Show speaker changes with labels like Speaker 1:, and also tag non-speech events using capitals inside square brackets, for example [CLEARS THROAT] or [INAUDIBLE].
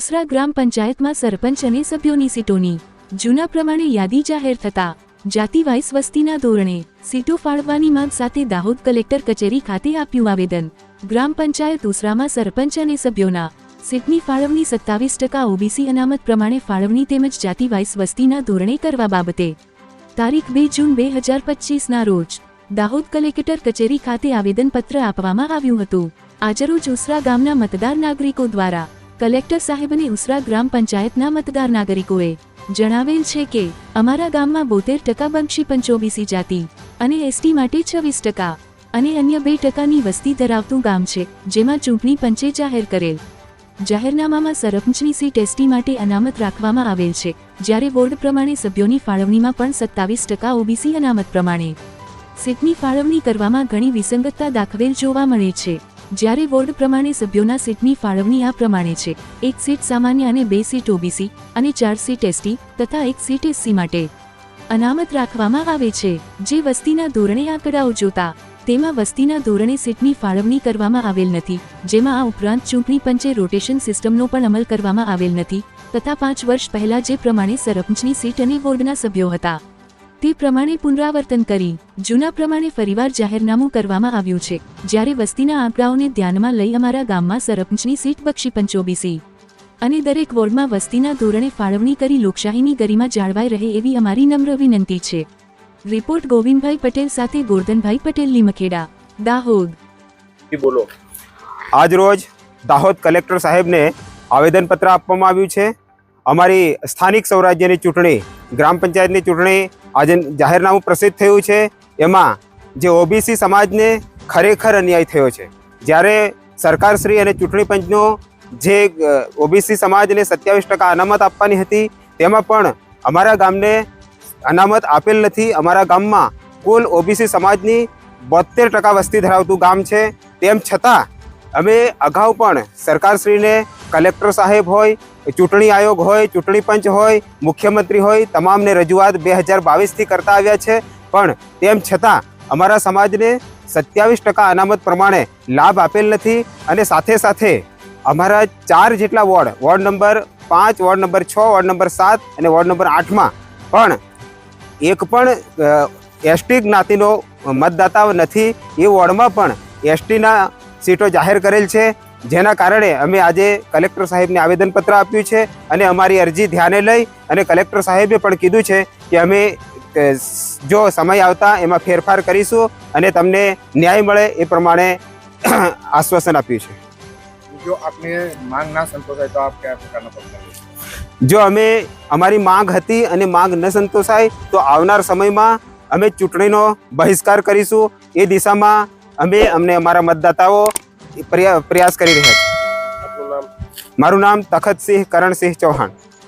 Speaker 1: ઉસરા ગ્રામ પંચાયતમાં સરપંચ અને સભ્યોની સીટોની જૂના પ્રમાણે યાદી જાહેર થતા જાતિ વાઇસ વસ્તીના ધોરણે સીટો ફાળવવાની માંગ સાથે દાહોદ કલેક્ટર કચેરી ખાતે આપ્યું આવેદન. ગ્રામ પંચાયત ઉસરામાં સરપંચ અને સભ્યોના સીટની ફાળવણી સત્તાવીસ ટકા ઓબીસી અનામત પ્રમાણે ફાળવણી તેમજ જાતિ વાઇસ વસ્તીના ધોરણે કરવા બાબતે તારીખ બે જૂન બે હજાર પચીસના રોજ દાહોદ કલેક્ટર કચેરી ખાતે આવેદનપત્ર આપવામાં આવ્યું હતું. આજરોજ ઉસરા ગામના મતદાર નાગરિકો દ્વારા કલેક્ટર સાહેબને ઉસરા ગ્રામ પંચાયતના મતદાર નાગરિકોએ જણાવેલ છે કે, અમારા ગામમાં બોતેર ટકા બંક્ષી પંચોબીસી જાતિ અને એસટી માટે છવ્વીસ ટકા અને અન્ય બે ટકાની વસ્તી ધરાવતું ગામ છે, જેમાં ચૂંટણી પંચે જાહેર કરેલ. જાહેરનામામાં સરપંચની સીટ એસટી માટે અનામત રાખવામાં આવેલ છે, જ્યારે વોર્ડ પ્રમાણે સભ્યોની ફાળવણીમાં પણ સત્તાવીસ ટકા ઓબીસી અનામત પ્રમાણે. સીટની ફાળવણી કરવામાં ઘણી વિસંગતતા દાખવેલ જોવા મળે છે. જ્યારે વોર્ડ પ્રમાણે સભ્યોના સીટની ફાળવણી આ પ્રમાણે છે. એક સીટ સામાન્ય અને બે સીટ ઓબીસી અને ચાર સીટ એસટી તથા એક સીટ એસસી માટે અનામત રાખવામાં આવે છે. જે વસ્તીના ધોરણે આંકડાઓ જોતા, તેમાં વસ્તીના ધોરણે સીટની ફાળવણી કરવામાં આવેલ નથી, જેમાં આ ઉપરાંત ચૂંટણી પંચે રોટેશન સિસ્ટમનો પણ અમલ કરવામાં આવેલ નથી, તથા પાંચ વર્ષ પહેલા જે પ્રમાણે સરપંચની સીટ અને વોર્ડના સભ્યો હતા. તે પ્રમાણે પુનરાવર્તન કરી. જૂના પ્રમાણે ફરીવાર જાહેરનામું કરવામાં આવ્યું છે. જ્યારે વસ્તીના આંકડાઓને ધ્યાનમાં લઈ અમારા ગામમાં સરપંચની સીટ બક્ષી પંચોબીસી અને દરેક વોર્ડમાં વસ્તીના ધોરણે ફાળવણી કરી લોકશાહીની ગરિમા જાળવાઈ રહે એવી અમારી નમ્ર વિનંતી છે. રિપોર્ટ ગોવિંદભાઈ પટેલ સાથે ગોરધનભાઈ પટેલ લીમખેડા. દાહોદ.
Speaker 2: બોલો.
Speaker 3: આજ રોજ દાહોદ કલેક્ટર સાહેબને આવેદનપત્ર આપવામાં આવ્યું છે. અમારી સ્થાનિક સ્વરાજ્યની ચૂંટણી, ગ્રામ પંચાયતની ચૂંટણી આજે જાહેરનામું પ્રસિદ્ધ થયું છે. એમાં જે ઓબીસી સમાજને ખરેખર અન્યાય થયો છે. જ્યારે સરકારશ્રી અને ચૂંટણી પંચનો જે ઓબીસી સમાજને સત્યાવીસ ટકા અનામત આપવાની હતી, તેમાં પણ અમારા ગામને અનામત આપેલ નથી. અમારા ગામમાં કુલ ઓબીસી સમાજની બોતેર ટકા વસ્તી ધરાવતું ગામ છે. તેમ છતાં અમે અગાઉ પણ સરકારશ્રીને કલેક્ટર સાહેબ હોય, ચૂંટણી આયોગ હોય, ચૂંટણી પંચ હોય, મુખ્યમંત્રી હોય, તમામને રજૂઆત બે હજાર બાવીસથી કરતા આવ્યા છે. પણ તેમ છતાં અમારા સમાજને સત્યાવીસ ટકા અનામત પ્રમાણે લાભ આપેલ નથી અને સાથે સાથે અમારા ચાર જેટલા વોર્ડ વોર્ડ નંબર પાંચ, વોર્ડ નંબર છ, વોર્ડ નંબર સાત અને વોર્ડ નંબર આઠમાં પણ એક પણ એસટી જ્ઞાતિનો મતદાતા નથી. એ વોર્ડમાં પણ એસટીના સીટો જાહેર કરેલ છે. જેના કારણે અમે આજે કલેક્ટર સાહેબને આવેદનપત્ર આપ્યું છે અને અમારી અરજી ધ્યાને લઈ અને કલેક્ટર સાહેબે પણ કીધું છે કે અમે જો સમય આવતા એમાં ફેરફાર કરીશું અને તમને ન્યાય મળે એ પ્રમાણે [CLEARS THROAT] આશ્વાસન આપ્યું છે.
Speaker 2: જો આપને માંગ ના સંતોષાય તો આપ કયા પ્રકારના
Speaker 3: જો અમે અમારી માંગ હતી અને માંગ ન સંતોષાય તો આવનાર સમયમાં અમે ચૂંટણીનો બહિષ્કાર કરીશું. એ દિશામાં અમે અમને અમારા મતદાતાઓ પ્રયાસ કરી રહ્યા છે મારું નામ તખતસિંહ કરણસિંહ ચૌહાણ.